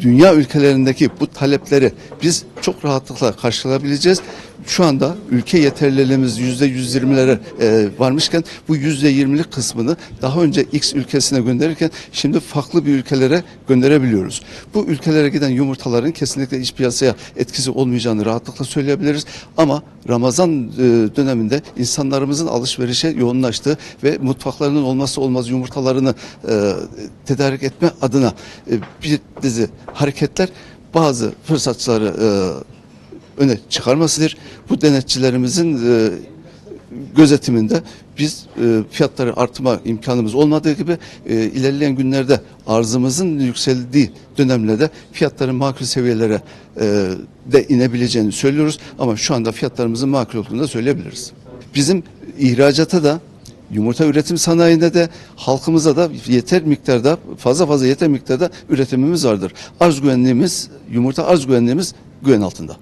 dünya ülkelerindeki bu talepleri biz çok rahatlıkla karşılayabileceğiz. Şu anda ülke yeterliliğimiz yüzde yüz yirmilere e, varmışken bu yüzde yirmilik kısmını daha önce X ülkesine gönderirken şimdi farklı bir ülkelere gönderebiliyoruz. Bu ülkelere giden yumurtaların kesinlikle iç piyasaya etkisi olmayacağını rahatlıkla söyleyebiliriz. Ama Ramazan e, döneminde insanlarımızın alışverişe yoğunlaştığı ve mutfaklarının olmazsa olmaz yumurtalarını e, tedarik etme adına bir dizi hareketler bazı fırsatçıları e, öne çıkarmasıdır. Bu denetçilerimizin e, gözetiminde biz e, fiyatları artma imkanımız olmadığı gibi e, ilerleyen günlerde arzımızın yükseldiği dönemlerde fiyatların makul seviyelere e, de inebileceğini söylüyoruz ama şu anda fiyatlarımızın makul olduğunu da söyleyebiliriz. Bizim ihracata da yumurta üretim sanayinde de halkımıza da yeter miktarda fazla fazla yeter miktarda üretimimiz vardır. Arz güvenliğimiz, yumurta arz güvenliğimiz güven altında.